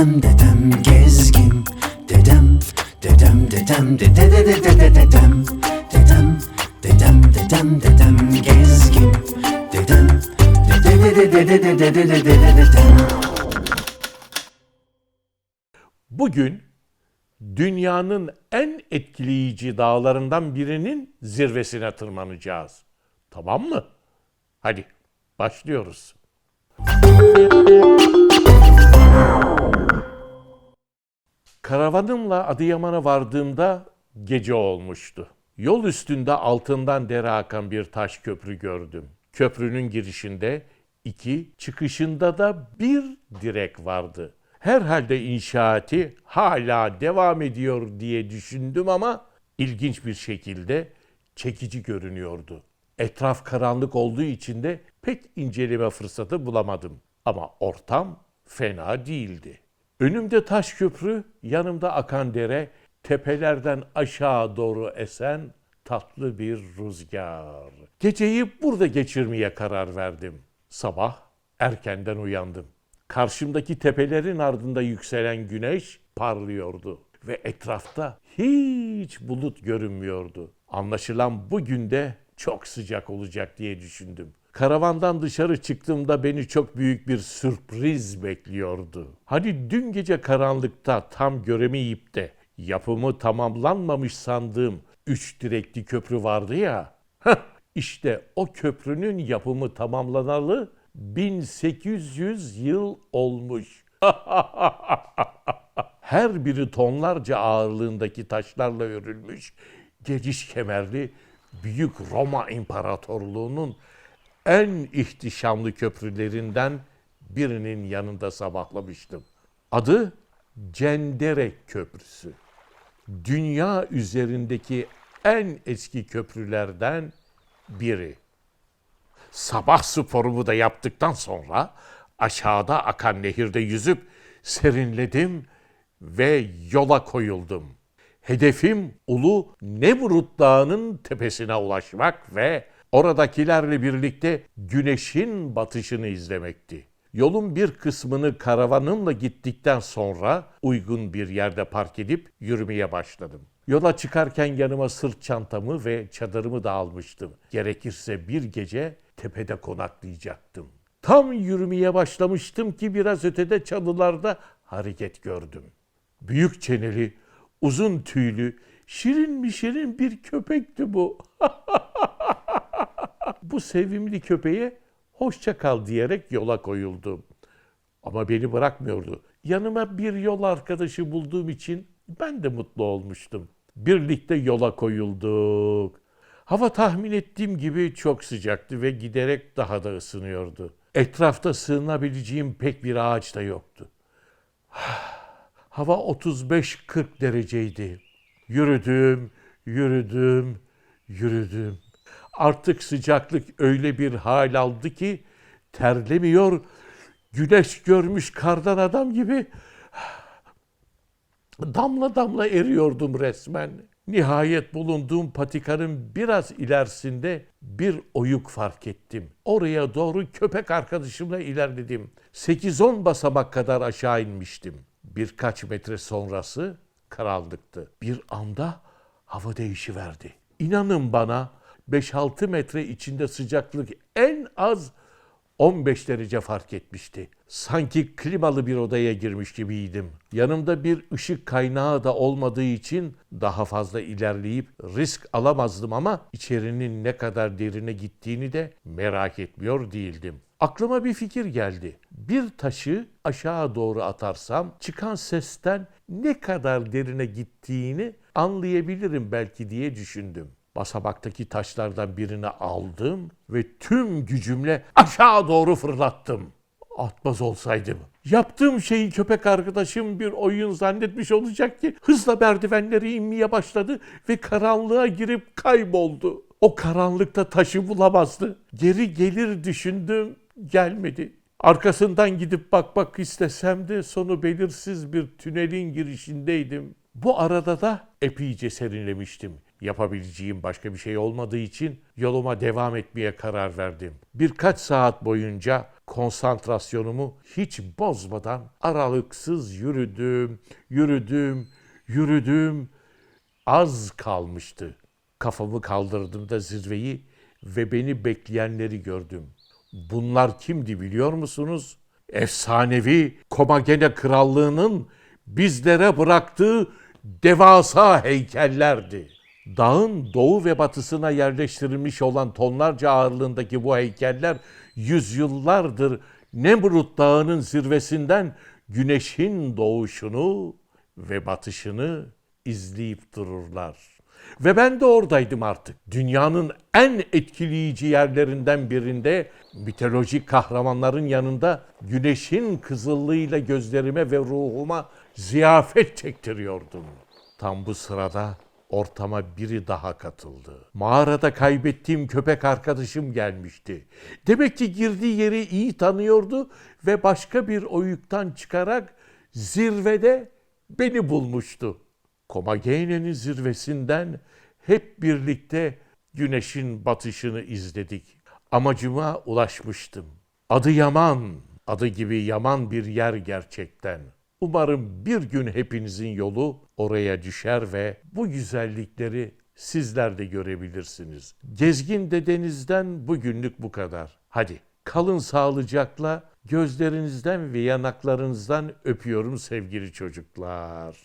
Dedem dedem gezgin Dedem dedem dedem dede dede dede dedem Dedem dedem dedem dedem gezgin Dedem dede dede dede dede dede dede dedem Bugün dünyanın en etkileyici dağlarından birinin zirvesine tırmanacağız. Tamam mı? Hadi başlıyoruz. Karavanımla Adıyaman'a vardığımda gece olmuştu. Yol üstünde altından dere akan bir taş köprü gördüm. Köprünün girişinde iki, çıkışında da bir direk vardı. Herhalde inşaatı hala devam ediyor diye düşündüm ama ilginç bir şekilde çekici görünüyordu. Etraf karanlık olduğu için de pek inceleme fırsatı bulamadım. Ama ortam fena değildi. Önümde taş köprü, yanımda akan dere, tepelerden aşağı doğru esen tatlı bir rüzgar. Geceyi burada geçirmeye karar verdim. Sabah erkenden uyandım. Karşımdaki tepelerin ardında yükselen güneş parlıyordu ve etrafta hiç bulut görünmüyordu. Anlaşılan bugün de çok sıcak olacak diye düşündüm. Karavandan dışarı çıktığımda beni çok büyük bir sürpriz bekliyordu. Hani dün gece karanlıkta tam göremeyip de yapımı tamamlanmamış sandığım üç direkli köprü vardı ya. Heh, işte o köprünün yapımı tamamlanalı 1800 yıl olmuş. Her biri tonlarca ağırlığındaki taşlarla örülmüş, geniş kemerli Büyük Roma İmparatorluğu'nun en ihtişamlı köprülerinden birinin yanında sabahlamıştım. Adı Cenderek Köprüsü. Dünya üzerindeki en eski köprülerden biri. Sabah sporumu da yaptıktan sonra aşağıda akan nehirde yüzüp serinledim ve yola koyuldum. Hedefim Ulu Nemrut Dağı'nın tepesine ulaşmak ve oradakilerle birlikte güneşin batışını izlemekti. Yolun bir kısmını karavanımla gittikten sonra uygun bir yerde park edip yürümeye başladım. Yola çıkarken yanıma sırt çantamı ve çadırımı da almıştım. Gerekirse bir gece tepede konaklayacaktım. Tam yürümeye başlamıştım ki biraz ötede çalılarda hareket gördüm. Büyük çeneli, uzun tüylü, şirin mi şirin bir köpekti bu. bu sevimli köpeğe hoşça kal diyerek yola koyuldum. Ama beni bırakmıyordu. Yanıma bir yol arkadaşı bulduğum için ben de mutlu olmuştum. Birlikte yola koyulduk. Hava tahmin ettiğim gibi çok sıcaktı ve giderek daha da ısınıyordu. Etrafta sığınabileceğim pek bir ağaç da yoktu. Hava 35-40 dereceydi. Yürüdüm, yürüdüm, yürüdüm. Artık sıcaklık öyle bir hal aldı ki terlemiyor, güneş görmüş kardan adam gibi damla damla eriyordum resmen. Nihayet bulunduğum patikanın biraz ilerisinde bir oyuk fark ettim. Oraya doğru köpek arkadaşımla ilerledim. 8-10 basamak kadar aşağı inmiştim. Birkaç metre sonrası karanlıktı. Bir anda hava değişiverdi. İnanın bana 5-6 metre içinde sıcaklık en az 15 derece fark etmişti. Sanki klimalı bir odaya girmiş gibiydim. Yanımda bir ışık kaynağı da olmadığı için daha fazla ilerleyip risk alamazdım ama içerinin ne kadar derine gittiğini de merak etmiyor değildim. Aklıma bir fikir geldi. Bir taşı aşağı doğru atarsam çıkan sesten ne kadar derine gittiğini anlayabilirim belki diye düşündüm. Basamaktaki taşlardan birini aldım ve tüm gücümle aşağı doğru fırlattım. Atmaz olsaydım. Yaptığım şeyi köpek arkadaşım bir oyun zannetmiş olacak ki hızla merdivenleri inmeye başladı ve karanlığa girip kayboldu. O karanlıkta taşı bulamazdı. Geri gelir düşündüm, gelmedi. Arkasından gidip bakmak istesem de sonu belirsiz bir tünelin girişindeydim. Bu arada da epeyce serinlemiştim. Yapabileceğim başka bir şey olmadığı için yoluma devam etmeye karar verdim. Birkaç saat boyunca konsantrasyonumu hiç bozmadan aralıksız yürüdüm, yürüdüm, yürüdüm. Az kalmıştı. Kafamı kaldırdığımda zirveyi ve beni bekleyenleri gördüm. Bunlar kimdi biliyor musunuz? Efsanevi Komagene Krallığı'nın bizlere bıraktığı devasa heykellerdi. Dağın doğu ve batısına yerleştirilmiş olan tonlarca ağırlığındaki bu heykeller yüzyıllardır Nemrut Dağı'nın zirvesinden güneşin doğuşunu ve batışını izleyip dururlar. Ve ben de oradaydım artık. Dünyanın en etkileyici yerlerinden birinde mitolojik kahramanların yanında güneşin kızıllığıyla gözlerime ve ruhuma ziyafet çektiriyordum. Tam bu sırada ortama biri daha katıldı. Mağarada kaybettiğim köpek arkadaşım gelmişti. Demek ki girdiği yeri iyi tanıyordu ve başka bir oyuktan çıkarak zirvede beni bulmuştu. Komagene'nin zirvesinden hep birlikte güneşin batışını izledik. Amacıma ulaşmıştım. Adı Yaman, adı gibi yaman bir yer gerçekten. Umarım bir gün hepinizin yolu oraya düşer ve bu güzellikleri sizler de görebilirsiniz. Gezgin dedenizden bugünlük bu kadar. Hadi kalın sağlıcakla gözlerinizden ve yanaklarınızdan öpüyorum sevgili çocuklar.